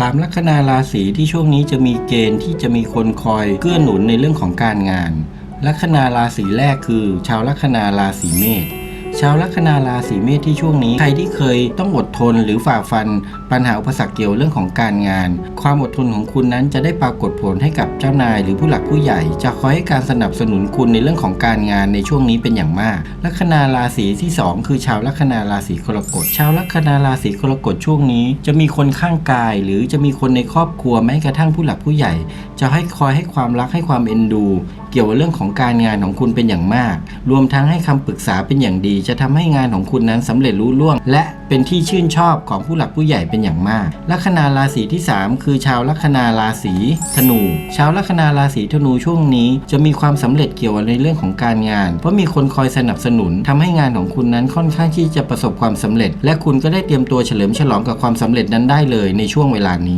สามลัคนาราศีที่ช่วงนี้จะมีเกณฑ์ที่จะมีคนคอยเกื้อหนุนในเรื่องของการงาน ลัคนาราศีแรกคือ ชาวลัคนาราศีเมษ ชาวลัคนาราศีเมษที่ช่วงนี้ ใครที่เคยต้องอดทนหรือฝ่าฟัน ปัญหาอุปสรรคเกี่ยวเรื่องของการงาน ความอดทนของคุณนั้นจะได้ปรากฏผลให้กับเจ้านาย หรือผู้หลักผู้ใหญ่ จะคอยให้การสนับสนุนคุณในเรื่องของการงานในช่วงนี้เป็นอย่างมาก ลัคนาราศีที่สองคือชาวลัคนาราศีกรกฎ ชาวลัคนาราศีกรกฎช่วงนี้ จะมีคนข้างกาย หรือจะมีคนในครอบครัวแม้กระทั่งผู้หลักผู้ใหญ่ จะให้คอยให้ความรักให้ความเอ็นดู เกี่ยวกับเรื่องของการงานของคุณเป็นอย่างมาก รวมทั้งให้คำปรึกษาเป็นอย่างดีจะทำให้งานของคุณนั้นสำเร็จรุ่ล่วง และเป็นที่ชื่นชอบของผู้หลักผู้ใหญ่เป็นอย่างมาก ลัคนาราศีที่ 3 คือชาวลัคนาราศีธนู ชาวลัคนาราศีธนูช่วงนี้ จะมีความสำเร็จเกี่ยวในเรื่องของการงาน เพราะมีคนคอยสนับสนุนทำให้งานของคุณนั้นค่อนข้างที่จะประสบความสำเร็จ และคุณก็ได้เตรียมตัวเฉลิมฉลองกับความสำเร็จนั้นได้เลยในช่วงเวลานี้